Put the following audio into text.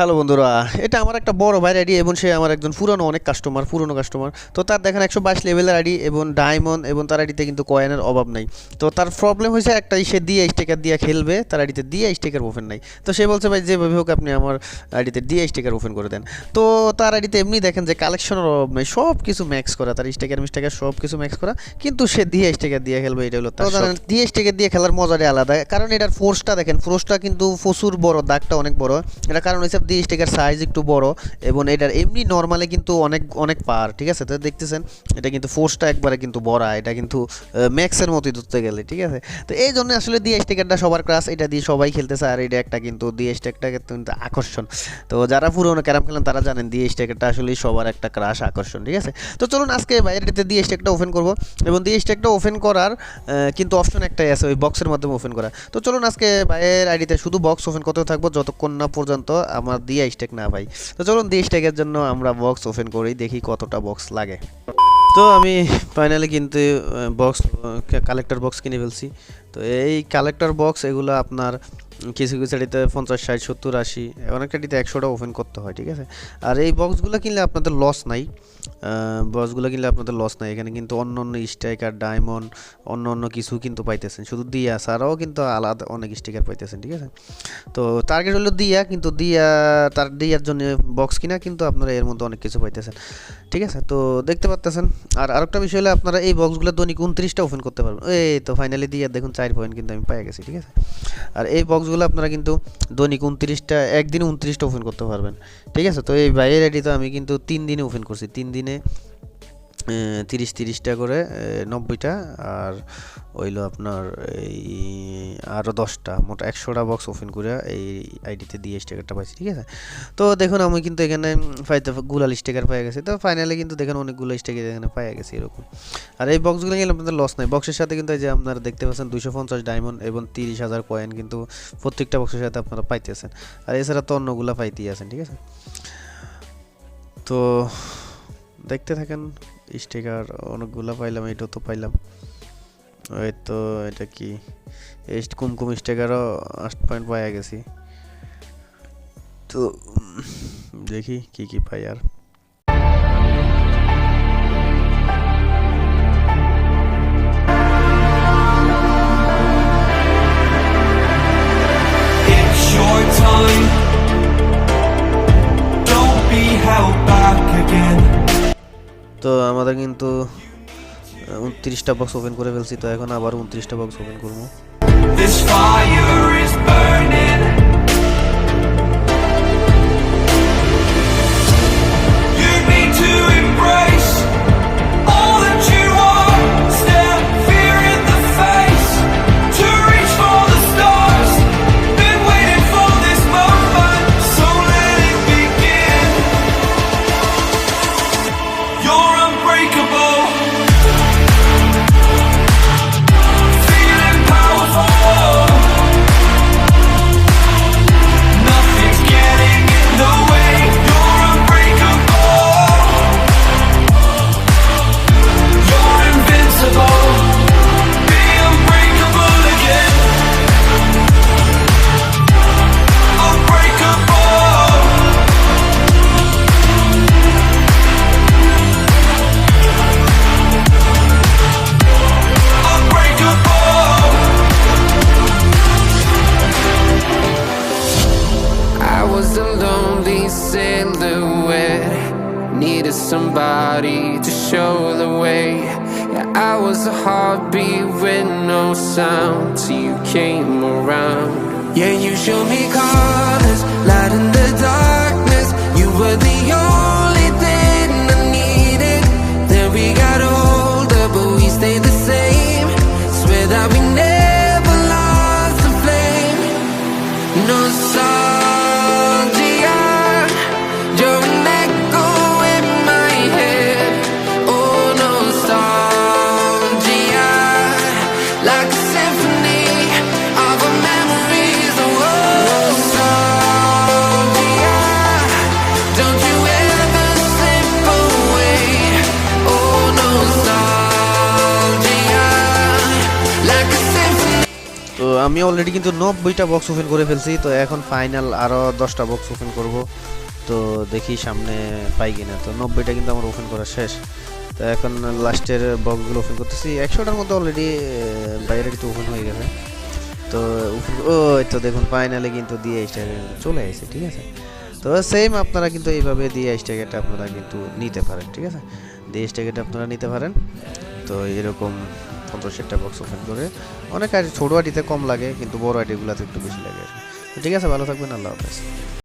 Hello বন্ধুরা এটা আমার একটা বড় ভাইয়ের আইডি এবং সে আমার একজন পুরনো অনেক কাস্টমার পুরনো কাস্টমার তো তার দেখেন একশো বাইশ লেভেলের আইডি এবং ডায়মন্ড এবং তার আইডিতে কিন্তু কয়েনের অভাব নাই। তো তার প্রবলেম হয়েছে একটা সে দিয়ে স্টিকার দিয়ে খেলবে তার আইডিতে দিয়ে স্টিকার ওপেন নাই। তো সে বলছে ভাই যেভাবে হোক আপনি আমার আইডিতে দিয়ে স্টিকার ওপেন করে দেন। তো তার আইডিতে এমনি দেখেন যে কালেকশনের অভাব নেই সব কিছু ম্যাক্স করা তার স্টেকার মিস্টেকার সব কিছু ম্যাক্স করা কিন্তু সে দিয়ে স্টিকার দিয়ে খেলবে এটা হলো তার জানেন দিয়ে স্টিকার দিয়ে খেলার মজাটাই আলাদা কারণ এটার ফোর্সটা দেখেন ফোর্সটা কিন্তু প্রচুর বড় দাগটা অনেক বড়। এটা কারণ হিসাব দিয়ে স্টিকার সাইজ একটু বড় এবং এটার এমনি নর্মালে কিন্তু অনেক অনেক পার, ঠিক আছে? তো দেখতেছেন, এটা কিন্তু ফোর্সটা একবারে কিন্তু বড়া, এটা কিন্তু ম্যাক্সের মতোই ধরতে গেলে, ঠিক আছে? তো এই জন্য আসলে দিয়ে স্টিকারটা সবার ক্লাস এটা দিয়ে সবাই খেলতেছে, আর এটা একটা কিন্তু দিয়ে স্টিকারটা কিন্তু আকর্ষণ। তো যারা পুরোনো ক্যারাম খেলেন, তারা জানেন দিয়ে স্টিকারটা আসলে সবার একটা ক্রাশ আকর্ষণ, ঠিক আছে? তো চলুন আজকে বাইরেতে দিয়ে স্টেকটা ওপেন করব এবং দিয়ে স্টেকটা ওপেন করার কিন্তু অপশন একটাই আছে, ওই বক্সের মাধ্যমে ওপেন করা তো চলুন আজকে বাইরের আইডিতে শুধু বক্স ওপেন করতে থাকব, যতক্ষণ না পর্যন্ত আমার দিয়ে স্টেক না ভাই। তো চলুন দিয়ে স্টেকের জন্য আমরা বক্স ওপেন করি, দেখি কতটা বক্স লাগে। তো আমি ফাইনালি কিন্তু বক্স কালেক্টর বক্স কিনে ফেলছি। তো এই কালেক্টর বক্স এগুলো আপনার কিছু কিছু এটিতে পঞ্চাশ, ষাট, সত্তর, আশি অনেকটা এটিতে একশোটা ওপেন করতে হয়, ঠিক আছে? আর এই বক্সগুলো কিনলে আপনাদের লস নাই। বক্সগুলো কিনলে আপনাদের লস নাই। এখানে কিন্তু অন্য অন্য স্ট্রাইকার ডায়মন্ড অন্য অন্য কিছু কিন্তু পাইতেছেন। শুধু দিয়া ছাড়াও কিন্তু আলাদা অনেক স্টিকার পাইতেছেন, ঠিক আছে? তো টার্গেট হলো দিয়া, কিন্তু দিয়া, তার দিয়ার জন্য বক্স কিনা কিন্তু আপনারা এর মধ্যে অনেক কিছু পাইতেছেন, ঠিক আছে? তো দেখতে পাচ্তেছেন আর আরেকটা বিষয় হলো আপনারা এই বক্সগুলো দৈনিক উনত্রিশটা ওপেন করতে পারবেন। এই তো ফাইনালি দিয়ে, দেখুন চার পয়েন্ট কিন্তু আমি পাই গেছি, ঠিক আছে? আর এই বক্সগুলো আপনারা কিন্তু দৈনিক উনত্রিশটা, একদিনে উনত্রিশটা ওপেন করতে পারবেন, ঠিক আছে? তো এই বাইরের আইডি তো আমি কিন্তু তিন দিনে ওপেন করছি। তিন দিনে তিরিশ তিরিশটা করে নব্বইটা, আর হইল আপনার এই আরও দশটা, মোট একশোটা বক্স ওপেন করে এই আইডিতে দিয়ে স্টিকারটা পাইছি, ঠিক আছে? তো দেখুন, আমি কিন্তু এখানে ফাইতে গুলাল স্টিকার পাই গেছি। তো ফাইনালি কিন্তু দেখেন, অনেকগুলো স্টিকার এখানে পাই গেছি এরকম। আর এই বক্সগুলো গেলে আপনাদের লস নাই। বক্সের সাথে কিন্তু এই যে আপনারা দেখতে পাচ্ছেন দুশো পঞ্চাশ ডায়মন্ড এবং তিরিশ হাজার কয়েন কিন্তু প্রত্যেকটা বক্সের সাথে আপনারা পাইতেছেন। আর এছাড়া তো অন্যগুলো পাইতেই আছেন, ঠিক আছে? তো দেখতে থাকেন। স্টিকার অনেকগুলো পাইলাম এটা তো পাইলাম। ওই তো এটা কি? কুমকুম স্টিকারও আট পয়েন্ট পাইয়া গেছি। তো দেখি কি কি পাই আর। আমাদের কিন্তু উনত্রিশটা বক্স ওপেন করে ফেলছি তো এখন আবার উনত্রিশটা বক্স ওপেন করব। I was a heartbeat with no sound till you came around. Yeah, you showed me colors, light in the darkness. আমি অলরেডি কিন্তু নব্বইটা বক্স ওপেন করে ফেলছি, তো এখন ফাইনাল আরও দশটা বক্স ওপেন করব। তো দেখি সামনে পাই কিনা। তো নব্বইটা কিন্তু আমার ওপেন করা শেষ। তো এখন লাস্টের বক্সগুলো ওপেন করতেছি। একশোটার মধ্যে অলরেডি বাইরে কিন্তু ওপেন হয়ে গেছে। তো ও তো দেখুন ফাইনালে কিন্তু দিয়ে স্টাকে চলে আসে, ঠিক আছে? তো সেম আপনারা কিন্তু এইভাবে দিয়ে স্টাকেটা আপনারা কিন্তু নিতে পারেন, ঠিক আছে? দিয়ে স্টাকেটা আপনারা নিতে পারেন। তো এরকম পঞ্চাশ ষাটটা বক্স ওপেন করে। অনেক আর ছোটো আইডিতে কম লাগে, কিন্তু বড় আইডিগুলোতে একটু বেশি লাগে। ঠিক আছে, ভালো থাকবেন, আল্লাহ হাফেজ।